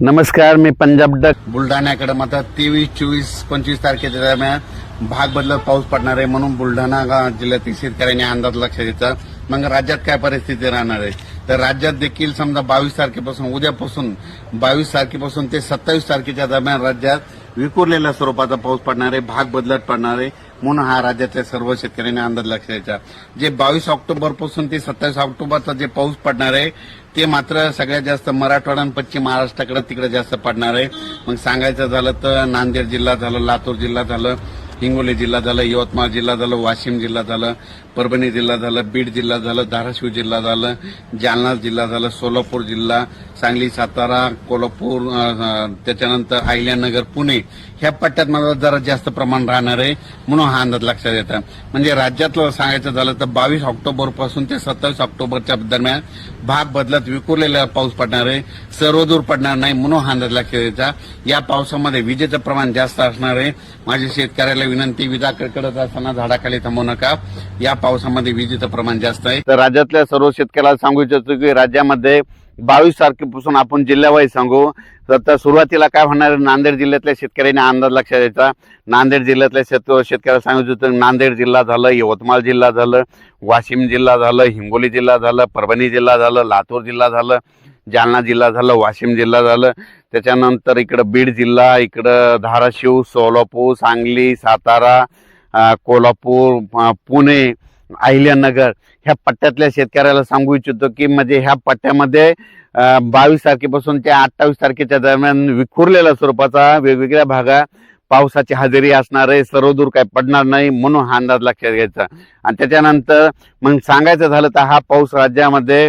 नमस्कार मी पंजाब डक. बुलढाण्याकडे मात्र तेवीस चोवीस पंचवीस तारखेच्या दरम्यान भाग बदलत पाऊस पडणार आहे म्हणून बुलढाणा जिल्ह्यातील शेतकऱ्यांनी अंदाज लक्षात घ्यायचा मग राज्यात काय परिस्थिती राहणार आहे? तर राज्यात देखील समजा बावीस तारखेपासून उद्यापासून बावीस तारखेपासून ते सत्तावीस तारखेच्या दरम्यान राज्यात विखुरलेल्या स्वरूपाचा पाऊस पडणार आहे भाग बदलत पडणार आहे म्हणून हा राज्यातल्या सर्व शेतकऱ्यांनी अंदाज लक्ष द्यायचा. जे बावीस ऑक्टोबरपासून ते सत्तावीस ऑक्टोबरचा जे पाऊस पडणार आहे ते मात्र सगळ्यात जास्त मराठवाडा आणि पश्चिम महाराष्ट्राकडे तिकडे जास्त पडणार आहे. मग सांगायचं झालं तर नांदेड जिल्हा झालं लातूर जिल्हा झालं हिंगोली जिल्हा झालं यवतमाळ जिल्हा झालं वाशिम जिल्हा झालं परभणी जिल्हा झालं बीड जिल्हा झालं धाराशिव जिल्हा झालं जालना जिल्हा झालं सोलापूर जिल्हा सांगली सातारा कोल्हापूर त्याच्यानंतर अहिल्यानगर पुणे. ह्या पट्ट्यात मला जरा जास्त प्रमाण राहणार आहे म्हणून हा अंदाज लक्षात येतात म्हणजे राज्यातलं सांगायचं झालं तर बावीस ऑक्टोबरपासून ते सत्तावीस ऑक्टोबरच्या दरम्यान भाग बदलत विखुरलेला पाऊस पडणार आहे सर्वदूर पडणार नाही म्हणून हा अंदाज लक्षात यायचा या पावसामध्ये विजेचं प्रमाण जास्त असणार आहे. माझ्या शेतकऱ्याला विनंती विजा कडकडत असताना झाडाखाली थांबू नका. या पावसामध्ये विजेचं प्रमाण जास्त आहे. तर राज्यातल्या सर्व शेतकऱ्याला सांगू इच्छितो की राज्यामध्ये बावीस तारखेपासून आपण जिल्ह्यावाईज सांगू. तर सुरुवातीला काय होणार नांदेड जिल्ह्यातल्या शेतकऱ्यांनी अंदाज लक्षात द्यायचा नांदेड जिल्ह्यातल्या शेत शेतकऱ्याला सांगू इच्छितो नांदेड जिल्हा झालं यवतमाळ जिल्हा झालं वाशिम जिल्हा झालं हिंगोली जिल्हा झालं परभणी जिल्हा झालं लातूर जिल्हा झालं. जालना जिल्हा झालं वाशिम जिल्हा झालं. त्याच्यानंतर इकडं बीड जिल्हा इकडं धाराशिव सोलापूर सांगली सातारा कोल्हापूर पुणे अहिल्यानगर. ह्या पट्ट्यातल्या शेतकऱ्याला सांगू इच्छितो की म्हणजे ह्या पट्ट्यामध्ये बावीस तारखेपासून ते अठ्ठावीस तारखेच्या दरम्यान विखुरलेल्या स्वरूपाचा वेगवेगळ्या भागात पावसाची हजेरी असणार आहे. सर्वदूर काय पडणार नाही म्हणून हा अंदाज लक्षात घ्यायचा. आणि त्याच्यानंतर मग सांगायचं झालं तर हा पाऊस राज्यामध्ये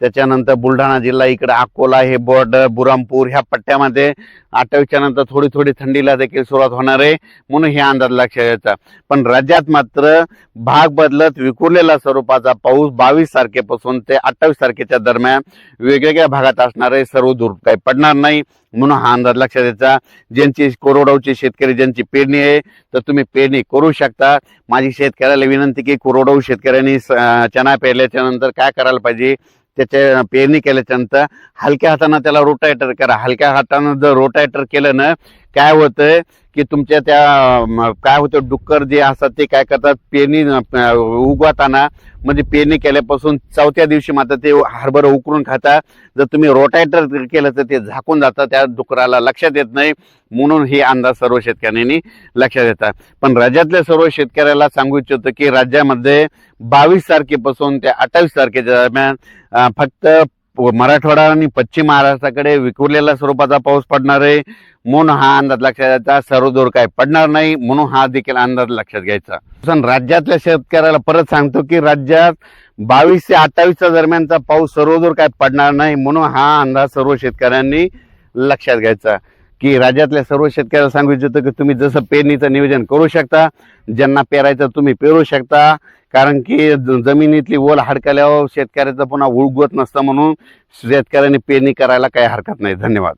त्याच्यानंतर बुलढाणा जिल्हा इकडे अकोला हे बॉर्डर बुरामपूर ह्या पट्ट्यामध्ये अठ्ठावीसच्या नंतर थोडी थोडी थंडीला देखील सुरुवात होणार आहे म्हणून हे अंदाज लक्षात घ्यायचा पण राज्यात मात्र भाग बदलत विखुरलेला स्वरूपाचा पाऊस बावीस तारखेपासून ते अठ्ठावीस तारखेच्या दरम्यान वेगवेगळ्या भागात असणारे सर्व दूर काही पडणार नाही म्हणून हा अंदाज लक्षात द्यायचा ज्यांची कोरोडावची शेतकरी ज्यांची पेरणी आहे तर तुम्ही पेरणी करू शकता. माझी शेतकऱ्याला विनंती की कोरोडाऊ शेतकऱ्यांनी चणा पेरल्याच्या नंतर काय करायला पाहिजे? त्याच्या पेरणी केल्याच्यानंतर हलक्या हातानं त्याला रोटायटर करा. हलक्या हातानं जर रोटायटर केलं ना काय होतंय की तुमच्या त्या काय होतं डुक्कर जे असतात ते काय करतात पेरणी उगवताना म्हणजे पेरणी केल्यापासून चौथ्या दिवशी मात्र ते हरभर उकरून खातात. जर तुम्ही रोटायटर केलं तर ते झाकून जातं त्या डुकराला लक्षात येत नाही. म्हणून हे अंदाज सर्व शेतकऱ्यांनी लक्षात येतात पण राज्यातल्या सर्व शेतकऱ्याला सांगू इच्छितो की राज्यामध्ये बावीस तारखेपासून ते अठ्ठावीस तारखेच्या दरम्यान फक्त मराठवाडा आणि पश्चिम महाराष्ट्राकडे विखुरलेल्या स्वरूपाचा पाऊस पडणार आहे. म्हणून हा अंदाज लक्षात घ्यायचा सर्वदूर काय पडणार नाही म्हणून हा देखील अंदाज लक्षात घ्यायचा. पण राज्यातल्या शेतकऱ्याला परत सांगतो की राज्यात बावीस ते अठ्ठावीसच्या दरम्यानचा पाऊस सर्वदूर काय पडणार नाही म्हणून हा अंदाज सर्व शेतकऱ्यांनी लक्षात घ्यायचा. की राज्यातल्या सर्व शेतकऱ्याला सांगू इच्छितो की तुम्ही जसं पेरणीचं नियोजन करू शकता ज्यांना पेरायचं तुम्ही पेरू शकता. कारण की ज- जमिनीतली ओल हडकल्यावर शेतकऱ्याचं पुन्हा उळगवत नसतं म्हणून शेतकऱ्यांनी पेरणी करायला काही हरकत नाही. धन्यवाद.